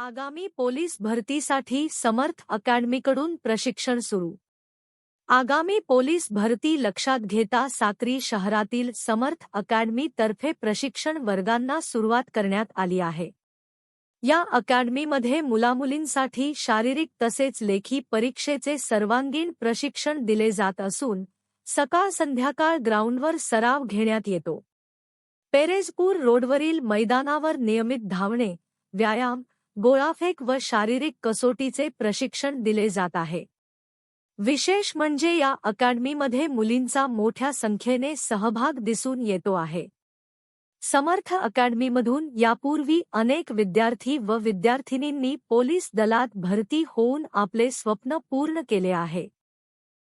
आगामी पोलीस भरतीसाठी समर्थ अकॅडमीकडून प्रशिक्षण सुरू. आगामी पोलीस भरती लक्षात घेता साक्री शहरातील समर्थ अकॅडमीतर्फे प्रशिक्षण वर्गांना सुरुवात करण्यात आली आहे. या अकॅडमीमध्ये मुलामुलींसाठी शारीरिक तसेच लेखी परीक्षेचे सर्वांगीण प्रशिक्षण दिले जात असून सकाळ संध्याकाळ ग्राउंडवर सराव घेण्यात येतो. पेरेजपूर रोडवरील मैदानावर नियमित धावणे व्यायाम गोळाफेक व शारीरिक कसोटीचे प्रशिक्षण दिले जात आहे. विशेष म्हणजे या अकॅडमीमध्ये मुलींचा मोठ्या संख्येने सहभाग दिसून येतो आहे. समर्थ अकॅडमीमधून यापूर्वी अनेक विद्यार्थी व विद्यार्थिनींनी पोलीस दलात भरती होऊन आपले स्वप्न पूर्ण केले आहे.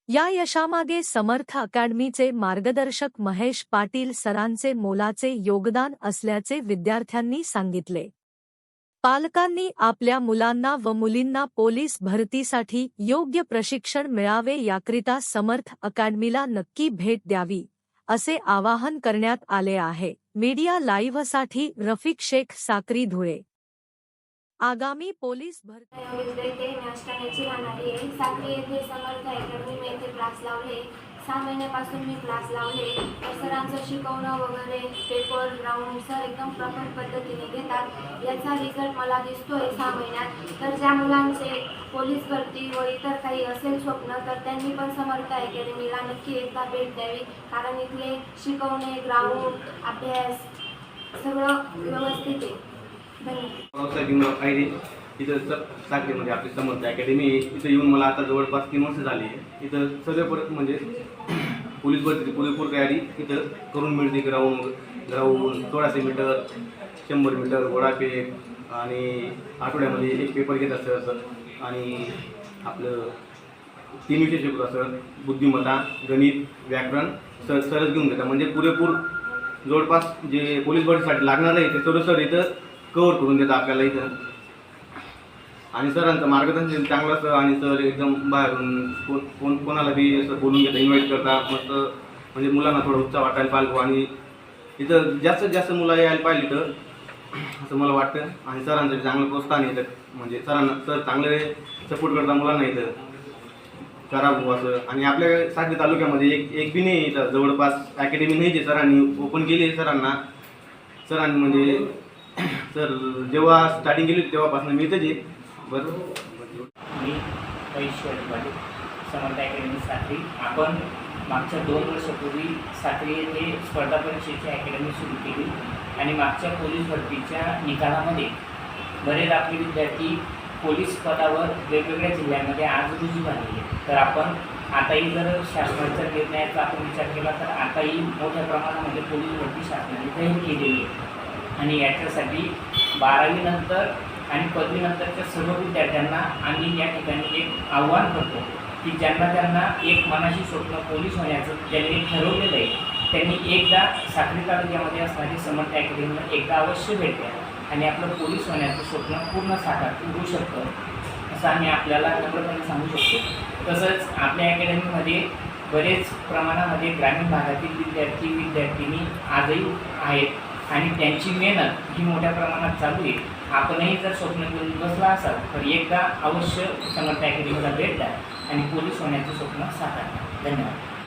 या यशामागे समर्थ अकॅडमीचे मार्गदर्शक महेश पाटील सरांचे मोलाचे योगदान असल्याचे विद्यार्थ्यांनी सांगितले. पालकांनी आपल्या मुलांना व मुलींना पोलीस भरतीसाठी योग्य प्रशिक्षण मिळावे याकरिता समर्थ अकॅडमीला नक्की भेट द्यावी असे आवाहन करण्यात आले आहे. मीडिया लाईव्हसाठी रफिक शेख साक्री धुळे. आगामी पोलीस भरती सहा महिन्यापासून मी क्लास लावले. तर सरांचं शिकवणं वगैरे पेपर ग्राउंड सर एकदम प्रॉपर पद्धतीने घेतात. याचा रिझल्ट मला दिसतोय सहा महिन्यात. तर ज्या मुलांचे पोलीस भरती व इतर काही असेल स्वप्न तर त्यांनी पण समर्थ अकॅडमीला नक्की एकदा भेट द्यावी. कारण इथले शिकवणे ग्राउंड अभ्यास सगळं व्यवस्थित आहे. धन्यवाद. इथं स साखरेमध्ये आपली समर्थ अकॅडमी आहे. इथं येऊन मला आता जवळपास तीन वर्ष झाली आहे. इथं सगळं परत म्हणजे पोलीस भरतीची पुरेपूर तयारी इथं करून मिळते ग्राउंड ग्राउंड सोळाशे मीटर शंभर मीटर गोळाफेक आणि आठवड्यामध्ये एक पेपर घेत असतं आणि आपलं तीन विषय शिकवत असतं. बुद्धिमत्ता गणित व्याकरण सर सरच घेऊन देतात म्हणजे पुरेपूर जवळपास जे पोलीस भरतीसाठी लागणार आहे ते सर्व सर इथं कवर करून देतात आपल्याला इथं. आणि सरांचं मार्गदर्शन चांगलं असतं आणि सर एकदम बाहेरून कोण कोण कोणाला बी असं बोलून घेता इन्व्हाइट करतात मस्त म्हणजे मुलांना थोडं उत्साह वाटायला पाहिजे आणि इथं जास्तीत जास्त मुलं यायला पाहिजे तर असं मला वाटतं. आणि सरांचं चांगलं प्रोत्साहन आहे इथं म्हणजे सरांना सर चांगले सपोर्ट करता मुलांना इथं. करावं असं. आणि आपल्या साखरी तालुक्यामध्ये एक एक बी नाही इथं. जवळपास अकॅडमी नाही जे सरांनी ओपन केली आहे सरांना. सरांनी म्हणजे सर जेव्हा स्टार्टिंग केली तेव्हापासून मी इथंच आहे. बरोबर. मी पैश्वर पाटील समर्थ अकॅडमी साखरी आपण मागच्या दोन वर्षापूर्वी साखरी येथे स्पर्धा परीक्षेची अकॅडमी सुरू केली. आणि मागच्या पोलीस भरतीच्या निकालामध्ये बरेच आपले विद्यार्थी पोलीस पदावर वेगवेगळ्या जिल्ह्यांमध्ये आज रुजू झालेले तर आपण आताही जर शासनाच्या निर्णयाचा आपण विचार केला तर आताही मोठ्या प्रमाणामध्ये पोलीस भरती शासनाने जाहीर केलेली आहे. आणि याच्यासाठी बारावीनंतर आणि पदवीनंतरच्या सर्व विद्यार्थ्यांना आम्ही या ठिकाणी एक आव्हान करतो की ज्यांना त्यांना एक मनाशी स्वप्न पोलीस होण्याचं ज्यांनी ठरवलेलं आहे त्यांनी एकदा साखरी तालुक्यामध्ये असणारी समर्थ अकॅडमीला एकदा अवश्य भेट द्या आणि आपलं पोलीस होण्याचं स्वप्न पूर्ण साकार होऊ शकतं असं आम्ही आपल्याला नम्रपणे सांगू शकतो. तसंच आपल्या अकॅडमीमध्ये बरेच प्रमाणामध्ये ग्रामीण भागातील विद्यार्थी विद्यार्थिनी आजही आहेत आणि त्यांची मेहनत ही मोठ्या प्रमाणात चालू आहे. आपणही जर स्वप्न घेऊन बसला असाल तर एकदा अवश्य समर्थ अकॅडमीला भेट द्या आणि पोलीस होण्याचं स्वप्न साकार धन्यवाद.